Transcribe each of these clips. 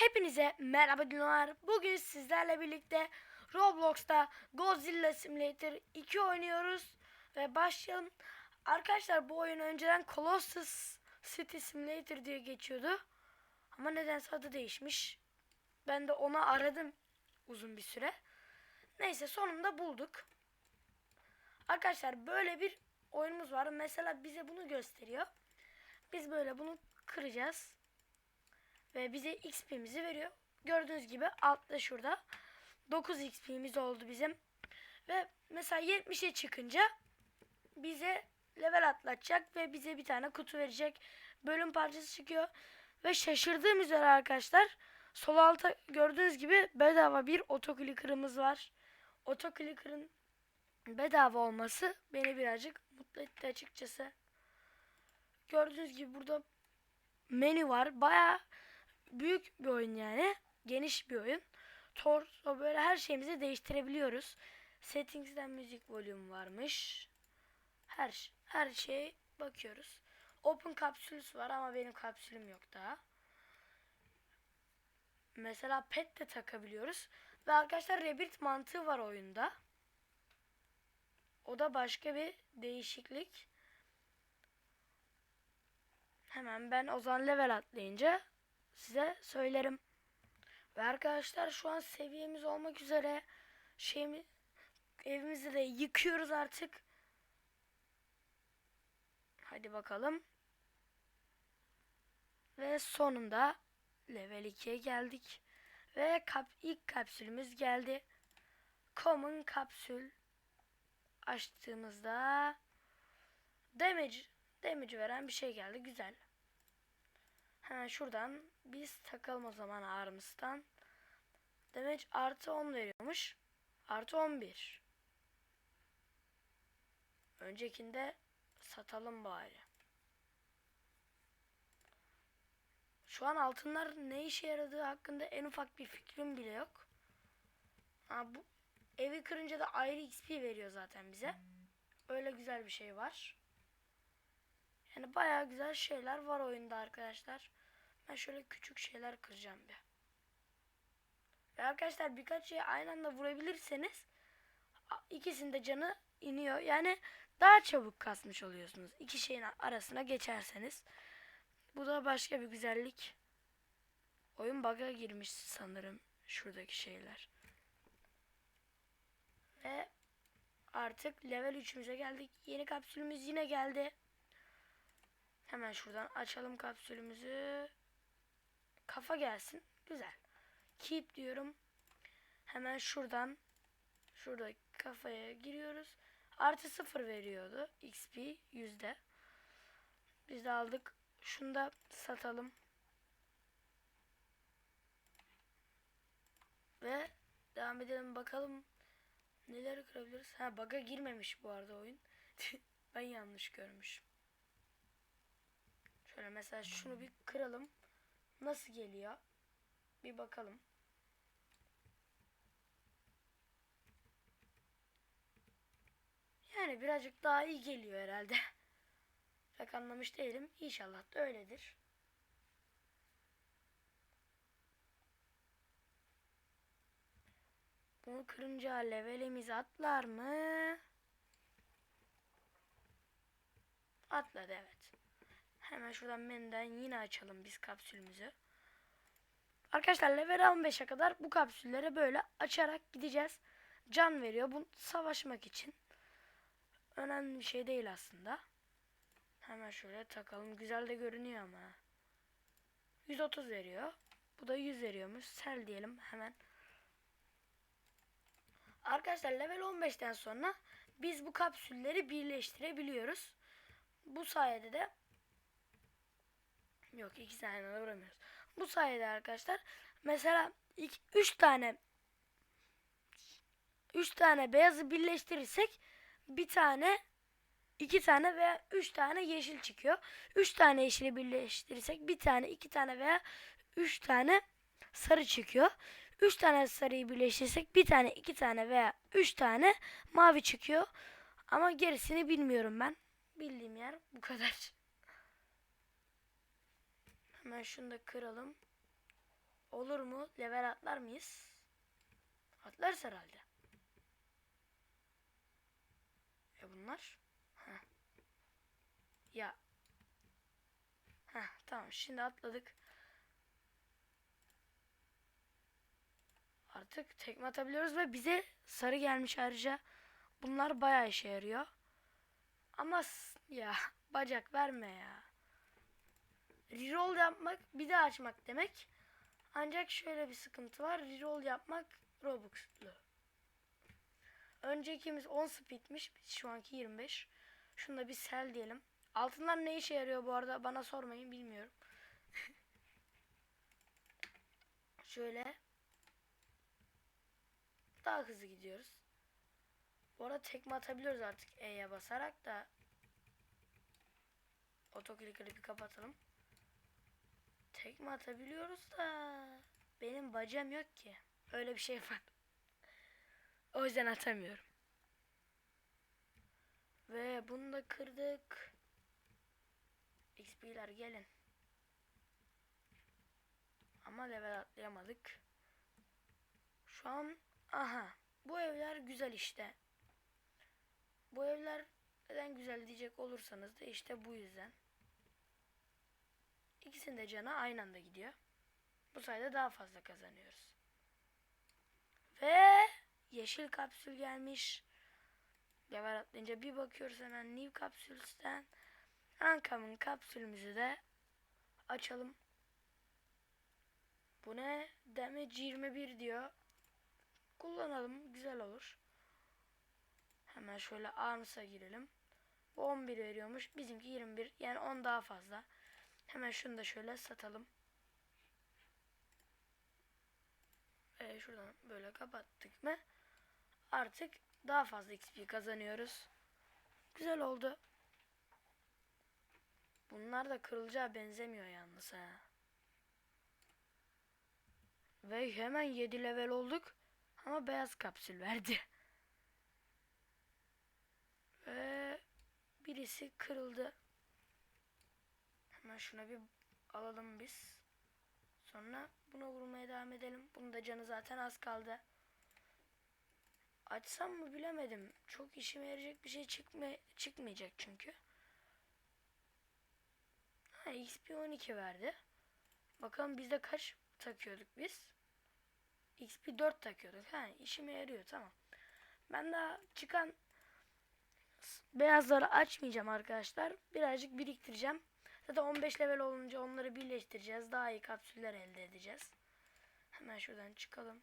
Hepinize merhaba dinleyenler. Bugün sizlerle birlikte Roblox'ta Godzilla Simulator 2 oynuyoruz ve başlayalım. Arkadaşlar bu oyun önceden Colossus City Simulator diye geçiyordu. Ama nedense adı değişmiş. Ben de onu aradım uzun bir süre. Neyse sonunda bulduk. Arkadaşlar böyle bir oyunumuz var. Mesela bize bunu gösteriyor. Biz böyle bunu kıracağız ve bize XP'mizi veriyor. Gördüğünüz gibi altta şurada 9 XP'miz oldu bizim. Ve mesela 70'e çıkınca bize level atlatacak ve bize bir tane kutu verecek. Bölüm parçası çıkıyor. Ve şaşırdığım üzere arkadaşlar sol alta gördüğünüz gibi bedava bir otoclicker'ımız var. Otoclicker'ın bedava olması beni birazcık mutlu etti açıkçası. Gördüğünüz gibi burada menü var. Bayağı büyük bir oyun yani. Geniş bir oyun. Torso böyle her şeyimizi değiştirebiliyoruz. Settings'den müzik volüm varmış. Her her şeye bakıyoruz. Open kapsülüs var ama benim kapsülüm yok daha. Mesela pet de takabiliyoruz. Ve arkadaşlar rebirth mantığı var oyunda. O da başka bir değişiklik. Hemen ben o zaman level atlayınca size söylerim. Ve arkadaşlar şu an seviyemiz olmak üzere şeyimi evimizi de yıkıyoruz artık. Hadi bakalım. Ve sonunda level 2'ye geldik. Ve kap, ilk kapsülümüz geldi. Common kapsül açtığımızda damage damage veren bir şey geldi. Güzel. Hemen şuradan biz takalım o zaman ağrımızdan. Damage artı 10 veriyormuş. Artı 11. Öncekinde satalım bari. Şu an altınlar ne işe yaradığı hakkında en ufak bir fikrim bile yok. Ha, bu evi kırınca da ayrı XP veriyor zaten bize. Öyle güzel bir şey var. Yani bayağı güzel şeyler var oyunda arkadaşlar. Ben şöyle küçük şeyler kıracağım bir. Ve arkadaşlar birkaç şeyi aynı anda vurabilirseniz ikisinde canı iniyor. Yani daha çabuk kasmış oluyorsunuz. İki şeyin arasına geçerseniz. Bu da başka bir güzellik. Oyun bug'a girmiş sanırım şuradaki şeyler. Ve artık level 3'ümüze geldik. Yeni kapsülümüz yine geldi. Hemen şuradan açalım kapsülümüzü. Kafa gelsin. Güzel. Keep diyorum. Hemen şuradan şurada kafaya giriyoruz. Artı sıfır veriyordu. XP yüzde. Biz de aldık. Şunu da satalım. Ve devam edelim bakalım neler kırabiliriz. Ha bug'a girmemiş bu arada oyun. ben yanlış görmüşüm. Şöyle mesela şunu bir kıralım. Nasıl geliyor? Bir bakalım. Yani birazcık daha iyi geliyor herhalde. Pek anlamış değilim. İnşallah da öyledir. Bunu kırınca levelimiz atlar mı? Atladı evet. Hemen şuradan menüden yine açalım biz kapsülümüzü. Arkadaşlar level 15'e kadar bu kapsülleri böyle açarak gideceğiz. Can veriyor bu savaşmak için. Önemli bir şey değil aslında. Hemen şöyle takalım. Güzel de görünüyor ama. 130 veriyor. Bu da 100 veriyormuş. Sel diyelim hemen. Arkadaşlar level 15'ten sonra biz bu kapsülleri birleştirebiliyoruz. Bu sayede de Yok iki tane de vuramıyoruz. Bu sayede arkadaşlar mesela 3 tane 3 tane beyazı birleştirirsek bir tane iki tane veya üç tane yeşil çıkıyor. Üç tane yeşili birleştirirsek bir tane, iki tane veya üç tane sarı çıkıyor. Üç tane sarıyı birleştirirsek bir tane, iki tane veya üç tane mavi çıkıyor. Ama gerisini bilmiyorum ben. Bildiğim yer bu kadar. Hemen şunu da kıralım. olur mu? Level atlar mıyız? Atlarız herhalde. E bunlar? Heh. Ya. Heh, tamam şimdi atladık. Artık tekme atabiliyoruz ve bize sarı gelmiş ayrıca. Bunlar bayağı işe yarıyor. Ama ya bacak verme ya. Reroll yapmak bir de açmak demek. Ancak şöyle bir sıkıntı var. Reroll yapmak Robux'lu. Öncekimiz 10 speedmiş. Şu anki 25. Şunu da bir sel diyelim. Altınlar ne işe yarıyor bu arada bana sormayın bilmiyorum. şöyle. Daha hızlı gidiyoruz. Bu arada tekme atabiliyoruz artık E'ye basarak da. Otoklikleri bir kapatalım. Tekme atabiliyoruz da benim bacağım yok ki. Öyle bir şey var. O yüzden atamıyorum. Ve bunu da kırdık. XP'ler gelin. Ama level atlayamadık. Şu an aha bu evler güzel işte. Bu evler neden güzel diyecek olursanız da işte bu yüzden. İkisinin de canı aynı anda gidiyor. Bu sayede daha fazla kazanıyoruz. Ve yeşil kapsül gelmiş. Level atlayınca bir bakıyoruz hemen New Kapsüls'ten. Uncommon kapsülümüzü de açalım. Bu ne? Damage 21 diyor. Kullanalım. Güzel olur. Hemen şöyle Arms'a girelim. Bu 11 veriyormuş. Bizimki 21. Yani 10 daha fazla. Hemen şunu da şöyle satalım. Ee, şuradan böyle kapattık mı? Artık daha fazla XP kazanıyoruz. Güzel oldu. Bunlar da kırılacağı benzemiyor yalnız ha. Ve hemen 7 level olduk. Ama beyaz kapsül verdi. Ve birisi kırıldı. Hemen şuna bir alalım biz. Sonra buna vurmaya devam edelim. Bunun da canı zaten az kaldı. Açsam mı bilemedim. Çok işime yarayacak bir şey çıkma çıkmayacak çünkü. Ha XP 12 verdi. Bakalım bizde kaç takıyorduk biz? XP 4 takıyorduk. Ha işime yarıyor tamam. Ben daha çıkan beyazları açmayacağım arkadaşlar. Birazcık biriktireceğim. Zaten 15 level olunca onları birleştireceğiz. Daha iyi kapsüller elde edeceğiz. Hemen şuradan çıkalım.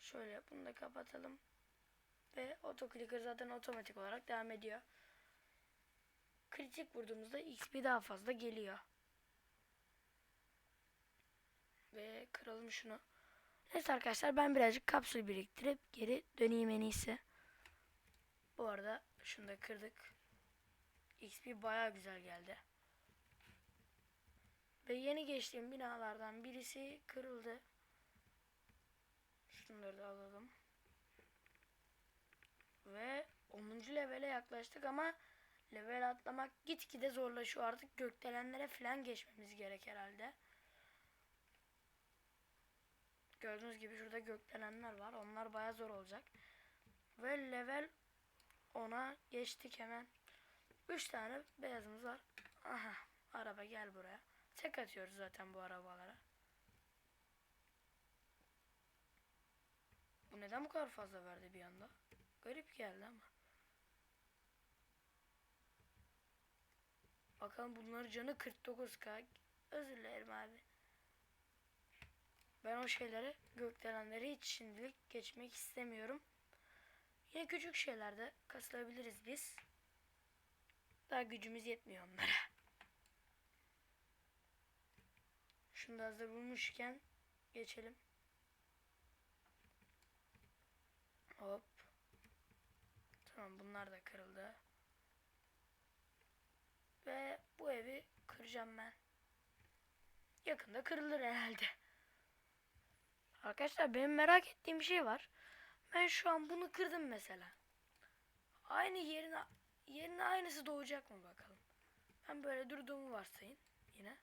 Şöyle bunu da kapatalım. Ve otoclicker zaten otomatik olarak devam ediyor. Kritik vurduğumuzda XP daha fazla geliyor. Ve kıralım şunu. Neyse arkadaşlar ben birazcık kapsül biriktirip geri döneyim en iyisi. Bu arada şunu da kırdık. XP baya güzel geldi. Ve yeni geçtiğim binalardan birisi kırıldı. Şunları da alalım. Ve 10. levele yaklaştık ama level atlamak gitgide zorlaşıyor. Artık gökdelenlere falan geçmemiz gerek herhalde. Gördüğünüz gibi şurada gökdelenler var. Onlar baya zor olacak. Ve level 10'a geçtik hemen. 3 tane beyazımız var. Aha araba gel buraya. Tek atıyoruz zaten bu arabalara. Bu neden bu kadar fazla verdi bir anda? Garip geldi ama. Bakalım bunların canı 49k. Özür dilerim abi. Ben o şeyleri gökdelenleri hiç şimdilik geçmek istemiyorum. Yine küçük şeylerde kasılabiliriz biz. Daha gücümüz yetmiyor onlara. Da hazır bulmuşken geçelim. Hop. Tamam bunlar da kırıldı. Ve bu evi kıracağım ben. Yakında kırılır herhalde. Arkadaşlar benim merak ettiğim bir şey var. Ben şu an bunu kırdım mesela. Aynı yerine yerine aynısı doğacak mı bakalım. Ben böyle durduğumu varsayın yine.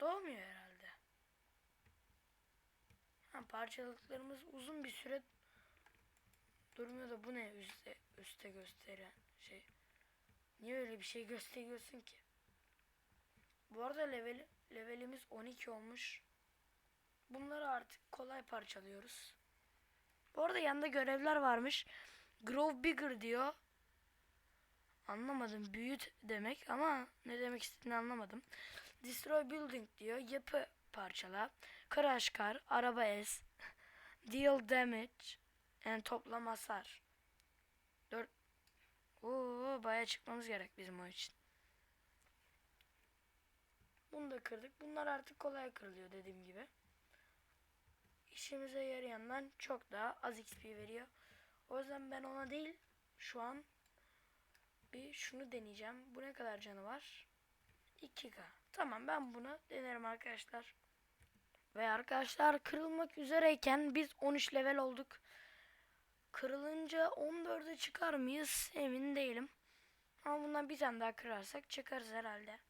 Doğmuyor herhalde. Tamam parçalıklarımız uzun bir süre durmuyor da bu ne üstte üste gösteren şey. Niye öyle bir şey gösteriyorsun ki? Bu arada level levelimiz 12 olmuş. Bunları artık kolay parçalıyoruz. Bu arada yanında görevler varmış. Grow bigger diyor. Anlamadım. Büyüt demek ama ne demek istediğini anlamadım. Destroy building diyor. Yapı parçala. Crash car. Araba ez. Deal damage. Yani toplam hasar. 4 Oo baya çıkmamız gerek bizim o için. Bunu da kırdık. Bunlar artık kolay kırılıyor dediğim gibi. İşimize yarayandan çok daha az XP veriyor. O yüzden ben ona değil şu an bir şunu deneyeceğim. Bu ne kadar canı var? 2K. Tamam ben bunu denerim arkadaşlar. Ve arkadaşlar kırılmak üzereyken biz 13 level olduk. Kırılınca 14'e çıkar mıyız emin değilim. Ama bundan bir tane daha kırarsak çıkarız herhalde.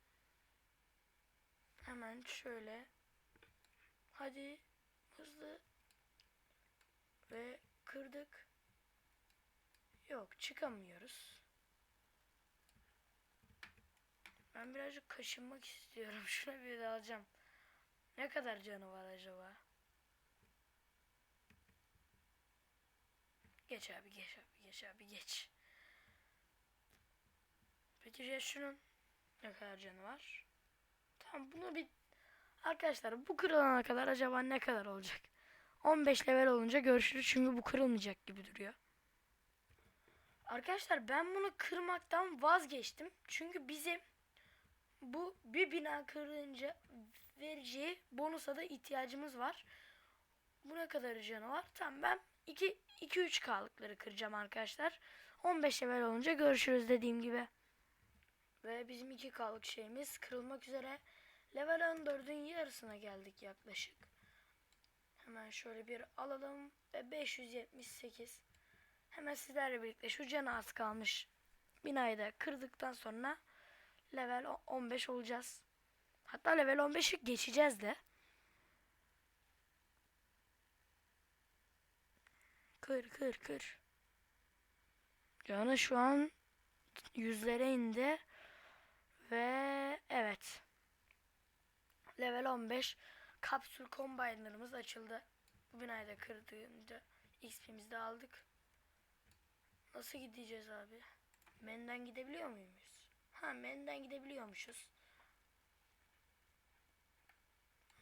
Hemen şöyle. Hadi hızlı. Ve kırdık. Yok çıkamıyoruz. Ben birazcık kaşınmak istiyorum. Şuna bir de alacağım. Ne kadar canı var acaba? Geç abi geç abi geç abi geç. Peki ya şunun ne kadar canı var? Tamam bunu bir arkadaşlar bu kırılana kadar acaba ne kadar olacak? 15 level olunca görüşürüz çünkü bu kırılmayacak gibi duruyor. Arkadaşlar ben bunu kırmaktan vazgeçtim. Çünkü bizim bu bir bina kırınca vereceği bonusa da ihtiyacımız var. Bu ne kadar canı var? Tamam ben 2 2 3 kalıkları kıracağım arkadaşlar. 15 level olunca görüşürüz dediğim gibi. Ve bizim 2 kalık şeyimiz kırılmak üzere. Level 14'ün yarısına geldik yaklaşık. Hemen şöyle bir alalım ve 578. Hemen sizlerle birlikte şu canı az kalmış binayı da kırdıktan sonra level 15 olacağız. Hatta level 15'i geçeceğiz de. Kır kır kır. Canı şu an yüzlere indi. Ve evet. Level 15 kapsül combiner'ımız açıldı. Bu binayı da kırdığında XP'mizi de aldık. Nasıl gideceğiz abi? Menden gidebiliyor muyuz? Ha menden gidebiliyormuşuz.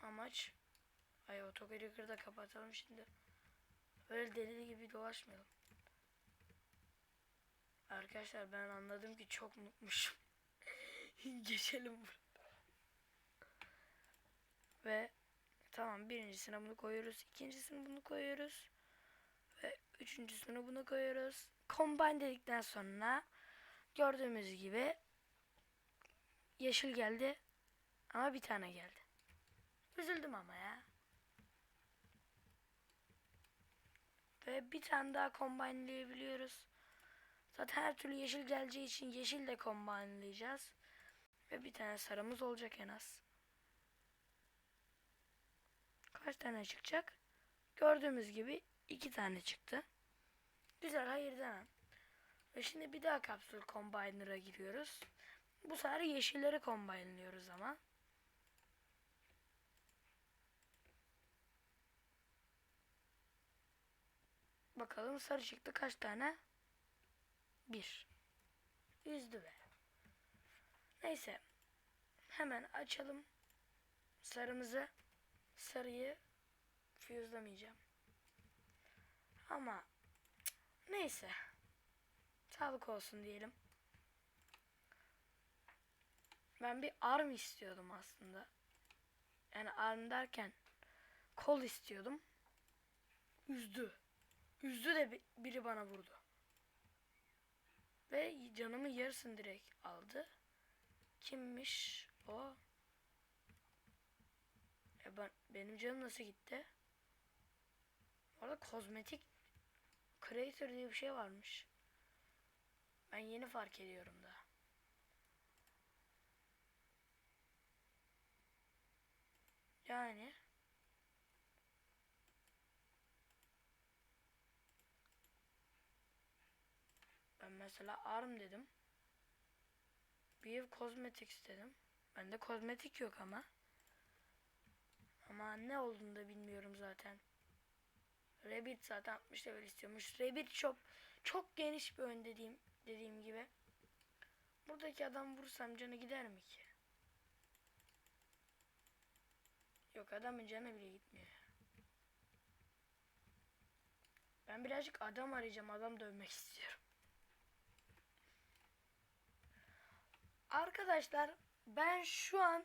Amaç Ay otogarı da kapatalım şimdi. Öyle deli gibi dolaşmayalım. Arkadaşlar ben anladım ki çok unutmuşum. Geçelim buradan. Ve tamam birincisine bunu koyuyoruz. ikincisine bunu koyuyoruz. Ve üçüncüsüne bunu koyuyoruz. Combine dedikten sonra gördüğümüz gibi yeşil geldi. Ama bir tane geldi. Üzüldüm ama ya. Ve bir tane daha combineleyebiliyoruz. Zaten her türlü yeşil geleceği için yeşil de combineleyeceğiz. Ve bir tane sarımız olacak en az. Kaç tane çıkacak? Gördüğümüz gibi iki tane çıktı. Güzel hayır demem. Ve şimdi bir daha kapsül combiner'a giriyoruz. Bu sefer yeşilleri combineliyoruz ama. Bakalım sarı çıktı kaç tane? Bir. Üzdü be. Neyse. Hemen açalım. Sarımızı. Sarıyı füyüzlemeyeceğim. Ama neyse. Sağlık olsun diyelim. Ben bir arm istiyordum aslında. Yani arm derken kol istiyordum. Üzdü. Üzdü de bi- biri bana vurdu. Ve canımı yarısını direkt aldı. Kimmiş o? E ben, benim canım nasıl gitti? Orada kozmetik creator diye bir şey varmış. Ben yeni fark ediyorum da. Yani. Ben mesela arm dedim. Bir ev kozmetik istedim. Bende kozmetik yok ama. Ama ne olduğunu da bilmiyorum zaten. Rabbit zaten 60 level istiyormuş. Rabbit Shop çok geniş bir oyun dediğim, dediğim gibi. Buradaki adam vursam canı gider mi ki? Yok adamın canı bile gitmiyor. Ben birazcık adam arayacağım. Adam dövmek istiyorum. Arkadaşlar ben şu an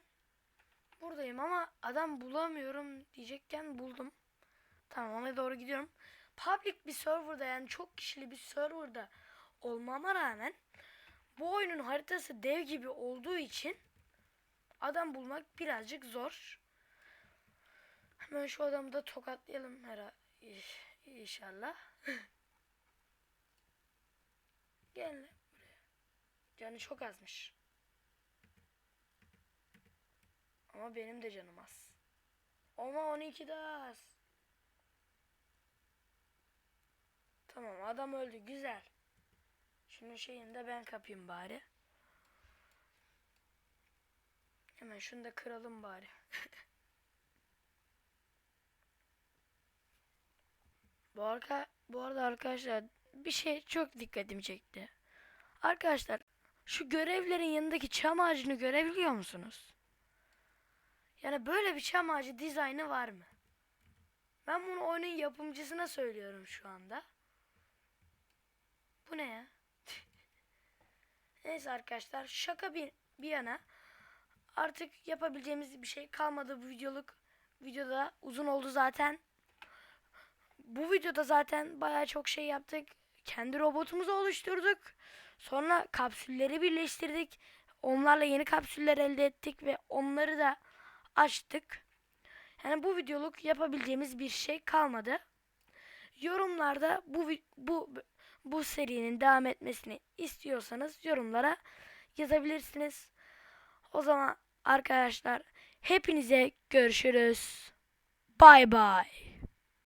buradayım ama adam bulamıyorum diyecekken buldum. Tamam ona doğru gidiyorum. Public bir serverda yani çok kişili bir serverda olmama rağmen bu oyunun haritası dev gibi olduğu için adam bulmak birazcık zor. Hemen şu adamı da tokatlayalım herhalde. İnşallah. Gel buraya. Canı çok azmış. Ama benim de canım az. Ama 12 daha az. Tamam adam öldü güzel. Şunun şeyini de ben kapayım bari. Hemen şunu da kıralım bari. bu, arka, bu arada arkadaşlar bir şey çok dikkatimi çekti. Arkadaşlar şu görevlerin yanındaki çam ağacını görebiliyor musunuz? Yani böyle bir çam ağacı dizaynı var mı? Ben bunu oyunun yapımcısına söylüyorum şu anda. Bu ne ya? Neyse arkadaşlar şaka bir, bir yana artık yapabileceğimiz bir şey kalmadı bu videoluk. Videoda uzun oldu zaten. Bu videoda zaten baya çok şey yaptık. Kendi robotumuzu oluşturduk. Sonra kapsülleri birleştirdik. Onlarla yeni kapsüller elde ettik ve onları da açtık. Yani bu videoluk yapabileceğimiz bir şey kalmadı. Yorumlarda bu bu bu serinin devam etmesini istiyorsanız yorumlara yazabilirsiniz. O zaman arkadaşlar hepinize görüşürüz. Bay bay.